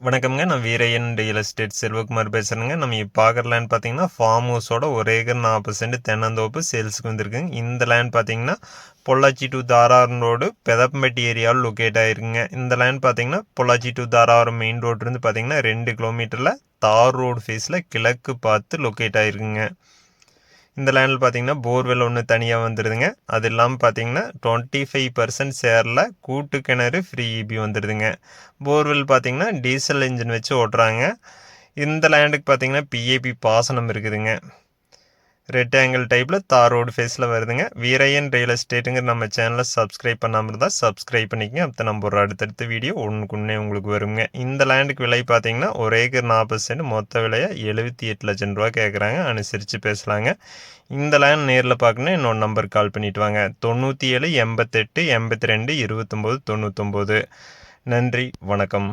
வணக்கம்ங்க. நான் Veeraiyan real estate Selvakumar பேசுகிறேங்க நம்ம இப்போ லேண்ட் பார்த்தீங்கன்னா ஃபார்ம் ஹவுஸோட ஒரு ஏக்கர் நாற்பது சென்ட் தென்னந்தோப்பு சேல்ஸுக்கு வந்திருக்குங்க. இந்த லேண்ட் பார்த்தீங்கன்னா பொள்ளாச்சி டு தாராரம் ரோடு பெதப்பம்பட்டி ஏரியாவில் லொக்கேட் ஆகிருக்குங்க இந்த லேண்ட் பார்த்தீங்கன்னா பொள்ளாச்சி டு தாராரம் மெயின் ரோட்லேருந்து பார்த்தீங்கன்னா ரெண்டு கிலோமீட்டரில் தார் ரோடு ஃபேஸில் கிழக்கு பார்த்து லொக்கேட் ஆகிருக்குங்க இந்த லேண்டில் பார்த்தீங்கன்னா போர்வெல் ஒன்று தனியாக வந்துடுதுங்க அது இல்லாமல் பார்த்தீங்கன்னா டுவெண்ட்டி ஃபைவ் பர்சன்ட் ஷேரில் கூட்டு கிணறு ஃப்ரீ இபி வந்துடுதுங்க போர்வெல் பார்த்தீங்கன்னா டீசல் இன்ஜின் வச்சு ஓட்டுறாங்க. இந்த லேண்டுக்கு பார்த்தீங்கன்னா பிஏபி பாசனம் இருக்குதுங்க. ரெக்டாங்கிள் டைப்பில் தார் ரோடு ஃபேஸில் வருதுங்க. வீரையன் ரியல் எஸ்டேட்டுங்கிற நம்ம சேனலை சப்ஸ்கிரைப் பண்ணாமல் இருந்தால் சப்ஸ்கிரைப் பண்ணிக்கங்க. அப்போ நம்ம ஒரு அடுத்தடுத்த வீடியோ ஒன்றுக்குன்னே உங்களுக்கு வருங்க. இந்த லேண்டுக்கு விலை பார்த்தீங்கன்னா ஒரு ஏக்கர் நாற்பது சென்ட் மொத்த விலையை எழுபத்தி எட்டு லட்சம் ரூபா கேட்குறாங்க அனுசரித்து பேசலாங்க. இந்த லேண்ட் நேரில் பார்க்கணும் இன்னொரு நம்பருக்கு கால் பண்ணிட்டு வாங்க. தொண்ணூற்றி ஏழு எண்பத்தெட்டு எண்பத்தி ரெண்டு இருபத்தொம்போது தொண்ணூத்தொம்போது. நன்றி வணக்கம்.